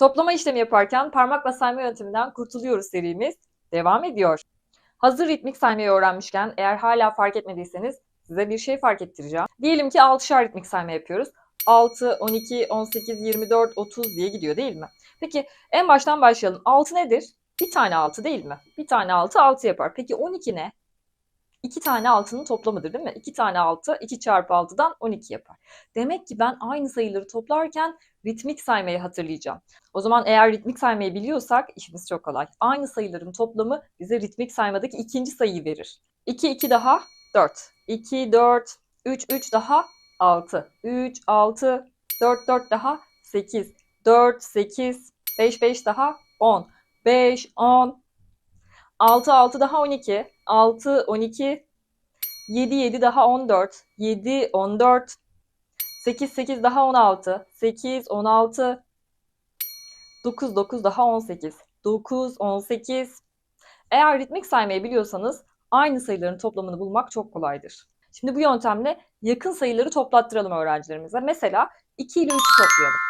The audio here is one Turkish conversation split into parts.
Toplama işlemi yaparken parmakla sayma yönteminden kurtuluyoruz serimiz devam ediyor. Hazır ritmik saymayı öğrenmişken eğer hala fark etmediyseniz size bir şey fark ettireceğim. Diyelim ki 6'şar ritmik sayma yapıyoruz. 6, 12, 18, 24, 30 diye gidiyor değil mi? Peki en baştan başlayalım. 6 nedir? Bir tane 6 değil mi? Bir tane 6 6 yapar. Peki 12 ne? 2 tane 6'nın toplamıdır değil mi? 2 tane 6 2 çarpı 6'dan 12 yapar. Demek ki ben aynı sayıları toplarken ritmik saymayı hatırlayacağım. O zaman eğer ritmik saymayı biliyorsak işimiz çok kolay. Aynı sayıların toplamı bize ritmik saymadaki ikinci sayıyı verir. 2 2 daha 4. 2 4 3 3 daha 6. 3 6 4 4 daha 8. 4 8 5 5 daha 10. 5 10 6 6 daha 12. 6 12 7 7 daha 14. 7 14 8 8 daha 16. 8 16 9 9 daha 18. 9 18 Eğer ritmik saymayı biliyorsanız aynı sayıların toplamını bulmak çok kolaydır. Şimdi bu yöntemle yakın sayıları toplattıralım öğrencilerimize. Mesela 2 ile 3'ü toplayalım.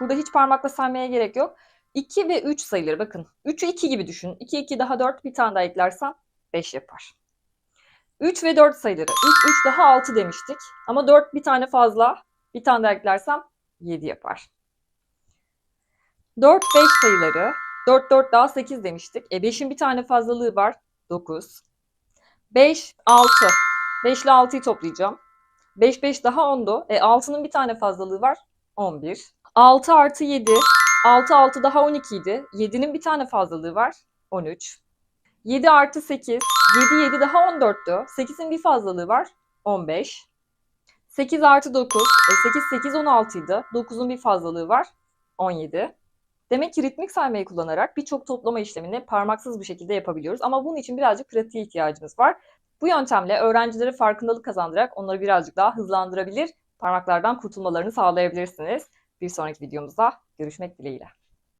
Burada hiç parmakla saymaya gerek yok. 2 ve 3 sayıları bakın. 3'ü 2 gibi düşünün. 2 2 daha 4 bir tane daha eklersem 5 yapar. 3 ve 4 sayıları. 3 3 daha 6 demiştik. Ama 4 bir tane fazla. Bir tane daha eklersem 7 yapar. 4 5 sayıları. 4 4 daha 8 demiştik. E 5'in bir tane fazlalığı var. 9. 5 6. 5 ile 6'yı toplayacağım. 5 5 daha 10'du. E 6'nın bir tane fazlalığı var. 11. 6 artı 7. 6 6 daha 12 idi. 7'nin bir tane fazlalığı var. 13. 7 artı 8. 7 7 daha 14'tü. 8'in bir fazlalığı var. 15. 8 artı 9. E 8 8 16 idi. 9'un bir fazlalığı var. 17. Demek ki ritmik saymayı kullanarak birçok toplama işlemini parmaksız bir şekilde yapabiliyoruz. Ama bunun için birazcık pratiğe ihtiyacımız var. Bu yöntemle öğrencilere farkındalık kazandırarak onları birazcık daha hızlandırabilir, parmaklardan kurtulmalarını sağlayabilirsiniz. Bir sonraki videomuzda görüşmek dileğiyle.